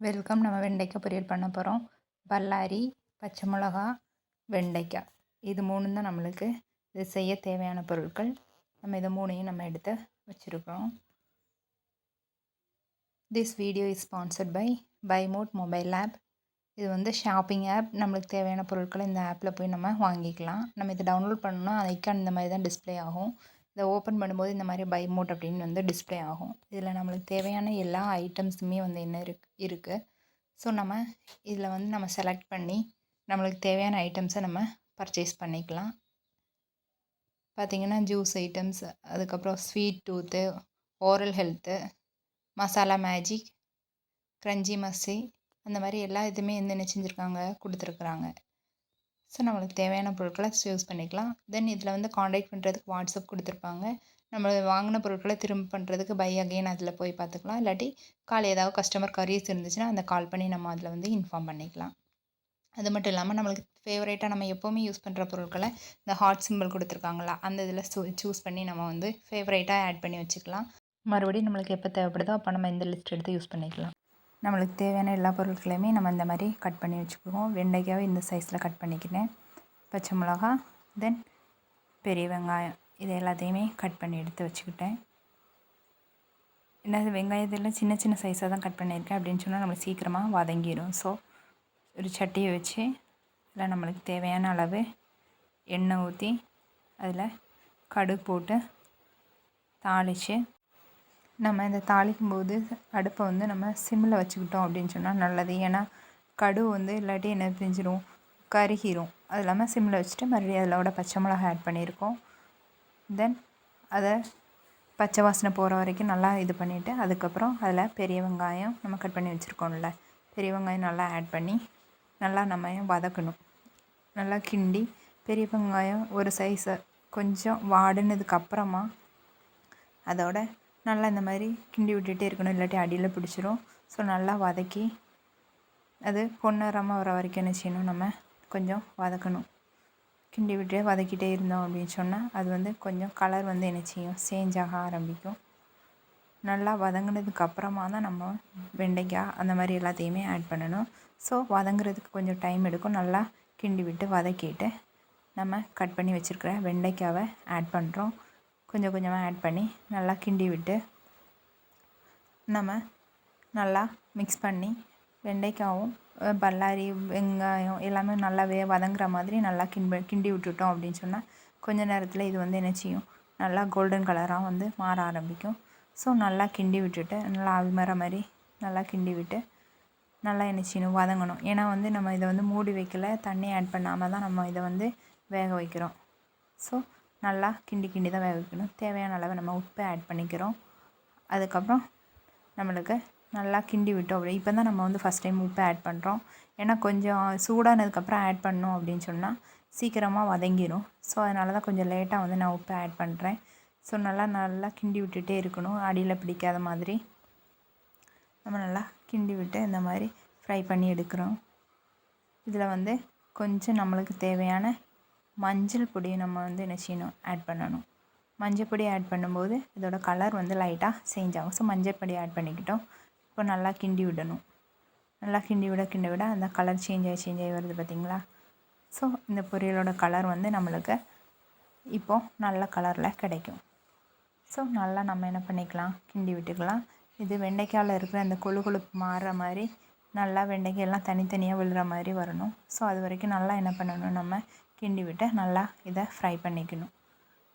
Welcome. நம்ம வெண்டைக்காய் பொரியல் பண்ண போகிறோம் பல்லாரி பச்சை மிளகா வெண்டைக்காய். இது மூணு தான் நம்மளுக்கு இது செய்ய தேவையான பொருட்கள். நம்ம இதை மூணையும் நம்ம எடுத்து வச்சுருக்கிறோம். This video is sponsored by by Mode mobile app இது வந்து ஷாப்பிங் ஆப் நம்மளுக்கு தேவையான பொருட்களை இந்த ஆப்பில் போய் நம்ம வாங்கிக்கலாம். நம்ம இதை டவுன்லோட் பண்ணோன்னா ஐக்கான் இந்த மாதிரி தான் டிஸ்பிளே ஆகும். இதை ஓப்பன் பண்ணும்போது இந்த மாதிரி பை மோட் அப்படின்னு வந்து டிஸ்பிளே ஆகும். இதில் நம்மளுக்கு தேவையான எல்லா ஐட்டம்ஸுமே வந்து என்ன இருக்கு. இருக்குது ஸோ நம்ம இதில் வந்து நம்ம செலக்ட் பண்ணி நம்மளுக்கு தேவையான ஐட்டம்ஸை நம்ம பர்ச்சேஸ் பண்ணிக்கலாம். பார்த்திங்கன்னா ஜூஸ் ஐட்டம்ஸ் அதுக்கப்புறம் sweet tooth oral health masala magic crunchy மசி அந்த மாதிரி எல்லா இதுவுமே வந்து என்ன செஞ்சுருக்காங்க கொடுத்துருக்குறாங்க. ஸோ நம்மளுக்கு தேவையான பொருட்களை யூஸ் பண்ணிக்கலாம். தென் இதில் வந்து காண்டாக்ட் பண்ணுறதுக்கு வாட்ஸ்அப் கொடுத்துருப்பாங்க. நம்ம வாங்கின பொருட்களை திரும்ப பண்ணுறதுக்கு பை அகெயின் அதில் போய் பார்த்துக்கலாம். இல்லாட்டி கால் ஏதாவது கஸ்டமர் கரீஸ் இருந்துச்சுன்னா அந்த கால் பண்ணி நம்ம அதில் வந்து இன்ஃபார்ம் பண்ணிக்கலாம். அது மட்டும் இல்லாமல் நம்மளுக்கு ஃபேவரேட்டாக நம்ம எப்போவுமே யூஸ் பண்ணுற பொருட்களை இந்த ஹாட் சிம்பிள் கொடுத்துருக்காங்களா அந்த இதில் சூஸ் பண்ணி நம்ம வந்து ஃபேவரேட்டாக ஆட் பண்ணி வச்சுக்கலாம். மறுபடியும் நம்மளுக்கு எப்போ தேவைப்படுதோ அப்போ நம்ம இந்த லிஸ்ட் எடுத்து யூஸ் பண்ணிக்கலாம். நம்மளுக்கு தேவையான எல்லா பொருட்களையுமே நம்ம இந்த மாதிரி கட் பண்ணி வச்சுக்குவோம். வெண்டைக்காவை இந்த சைஸில் கட் பண்ணிக்கிட்டேன். பச்சை மிளகா தென் பெரிய வெங்காயம் இது எல்லாத்தையுமே கட் பண்ணி எடுத்து வச்சுக்கிட்டேன். என்னது வெங்காயத்தில் சின்ன சின்ன சைஸாக தான் கட் பண்ணியிருக்கேன் அப்படின்னு சொன்னால் நம்மளுக்கு சீக்கிரமாக வதங்கிடும் ஸோ ஒரு சட்டியை வச்சு அதில் நம்மளுக்கு தேவையான அளவு எண்ணெய் ஊற்றி அதில் கடுகு போட்டு தாளித்து நம்ம இந்த தாளிக்கும் போது அடுப்பை வந்து நம்ம சிம்மில் வச்சுக்கிட்டோம் அப்படின்னு சொன்னால் நல்லது. ஏன்னா கடு வந்து இல்லாட்டி என்ன பிரிஞ்சிடும் கருகிரும். அது இல்லாமல் சிம்மில் வச்சுட்டு மறுபடியும் அதிலோட பச்சை மிளகா ஆட் பண்ணியிருக்கோம். தென் அதை பச்சை வாசனை போகிற வரைக்கும் நல்லா இது பண்ணிவிட்டு அதுக்கப்புறம் அதில் பெரிய வெங்காயம் நம்ம கட் பண்ணி வச்சுருக்கோம்ல பெரிய வெங்காயம் நல்லா ஆட் பண்ணி நல்லா நம்ம வதக்கணும். நல்லா கிண்டி பெரிய வெங்காயம் ஒரு சைஸை கொஞ்சம் வாடினதுக்கப்புறமா அதோட நல்லா இந்த மாதிரி கிண்டி விட்டுகிட்டே இருக்கணும் இல்லாட்டி அடியில் பிடிச்சிரும். ஸோ நல்லா வதக்கி அது பொன்னரமாக வர வரைக்கும் என்ன செய்யணும் நம்ம? கொஞ்சம் வதக்கணும். கிண்டி விட்டு வதக்கிட்டே இருந்தோம் அப்படின்னு சொன்னால் அது வந்து கொஞ்சம் கலர் வந்து என்ன செய்யும்? சேஞ்சாக ஆரம்பிக்கும். நல்லா வதங்கினதுக்கு அப்புறமா தான் நம்ம வெண்டைக்காய் அந்த மாதிரி எல்லாத்தையுமே ஆட் பண்ணணும். ஸோ வதங்குறதுக்கு கொஞ்சம் டைம் எடுக்கும். நல்லா கிண்டி விட்டு வதக்கிட்டு நம்ம கட் பண்ணி வச்சுருக்கிற வெண்டைக்காவை ஆட் பண்ணுறோம் கொஞ்சம் கொஞ்சமாக ஆட் பண்ணி நல்லா கிண்டி விட்டு நம்ம நல்லா மிக்ஸ் பண்ணி வெண்டைக்காவும் பல்லாரி வெங்காயம் எல்லாமே நல்லாவே வதங்குற மாதிரி நல்லா கிண்ட கிண்டி விட்டுட்டோம் அப்படின்னு சொன்னால் கொஞ்ச நேரத்தில் இது வந்து என்ன செய்யும்? நல்லா கோல்டன் கலராக வந்து மாற ஆரம்பிக்கும். ஸோ நல்லா கிண்டி விட்டுட்டு நல்லா அவிமர மாதிரி நல்லா கிண்டி விட்டு நல்லா என்ன செய்யணும்? வதங்கணும். ஏன்னா வந்து நம்ம இதை வந்து மூடி வைக்கல தண்ணி ஆட் பண்ணாமல் தான் நம்ம இதை வந்து வேக வைக்கிறோம். ஸோ நல்லா கிண்டி கிண்டி தான் வேக வைக்கணும் தேவையான அளவு நம்ம உப்பை ஆட் பண்ணிக்கிறோம். அதுக்கப்புறம் நம்மளுக்கு நல்லா கிண்டி விட்டோம் அப்படி இப்போ தான் நம்ம வந்து ஃபஸ்ட் டைம் உப்பை ஆட் பண்ணுறோம் ஏன்னா கொஞ்சம் சூடானதுக்கப்புறம் ஆட் பண்ணோம் அப்படின்னு சொன்னால் சீக்கிரமாக வதங்கிடும் ஸோ அதனால தான் கொஞ்சம் லேட்டாக வந்து நான் உப்பை ஆட் பண்ணுறேன் ஸோ நல்லா நல்லா கிண்டி விட்டுகிட்டே இருக்கணும். அடியில் பிடிக்காத மாதிரி. நம்ம நல்லா கிண்டி விட்டு இந்த மாதிரி ஃப்ரை பண்ணி எடுக்கிறோம். இதில் வந்து கொஞ்சம் நம்மளுக்கு தேவையான மஞ்சள் பொடியை நம்ம வந்து என்ன செய்யணும்? ஆட் பண்ணணும். மஞ்சள் பொடி ஆட் பண்ணும்போது இதோட கலர் வந்து லைட்டாக சேஞ்ச் ஆகும். ஸோ மஞ்சள் பொடி ஆட் பண்ணிக்கிட்டோம். இப்போ நல்லா கிண்டி விடணும். நல்லா கிண்டி விட கிண்டி விட அந்த கலர் சேஞ்ச் ஆகி சேஞ்ச் ஆகி வருது பார்த்திங்களா? ஸோ இந்த பொரியலோட கலர் வந்து நம்மளுக்கு இப்போது நல்ல கலரில் கிடைக்கும். ஸோ நல்லா நம்ம என்ன பண்ணிக்கலாம்? கிண்டி விட்டுக்கலாம். இது வெண்டைக்காயில் இருக்கிற அந்த கொழு கொழுப்பு மாறுற மாதிரி நல்லா வெண்டைக்காய் எல்லாம் தனித்தனியாக விழுற மாதிரி வரணும். ஸோ அது வரைக்கும் நல்லா என்ன பண்ணணும்? நம்ம கிண்டி விட்டு நல்லா இதை ஃப்ரை பண்ணிக்கணும்.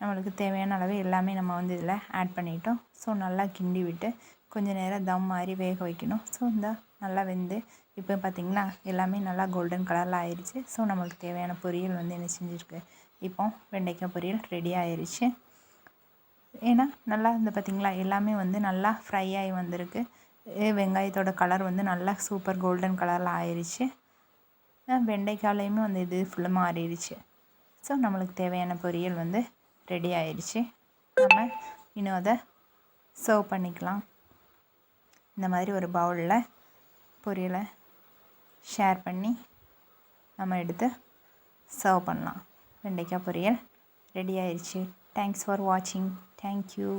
நம்மளுக்கு தேவையான அளவு எல்லாமே நம்ம வந்து இதில் ஆட் பண்ணிட்டோம். ஸோ நல்லா கிண்டி விட்டு கொஞ்சம் நேரம் தம் மாதிரி வேக வைக்கணும். ஸோ இந்த நல்லா வெந்து இப்போ பார்த்திங்கன்னா எல்லாமே நல்லா கோல்டன் கலரில் ஆயிடுச்சு ஸோ நம்மளுக்கு தேவையான பொரியல் வந்து என்ன செஞ்சுருக்கு? இப்போ வெண்டைக்காய் பொரியல் ரெடி ஆயிடுச்சு ஏன்னா நல்லா இந்த பார்த்திங்களா எல்லாமே வந்து நல்லா ஃப்ரை ஆகி வந்திருக்கு. வெங்காயத்தோட கலர் வந்து நல்லா சூப்பர் கோல்டன் கலரில் ஆயிடுச்சு வெண்டைக்காலையுமே வந்து இது ஃபுல்லாக மாறிடுச்சு. ஸோ நம்மளுக்கு தேவையான பொரியல் வந்து ரெடி ஆயிடுச்சு. நம்ம இன்னும் அதை சர்வ் பண்ணிக்கலாம். இந்த மாதிரி ஒரு பவுலில் பொரியலை ஷேர் பண்ணி நம்ம எடுத்து சர்வ் பண்ணலாம். வெண்டைக்காய் பொரியல் ரெடி ஆயிடுச்சு. தேங்க்ஸ் ஃபார் வாட்சிங் தேங்க்யூ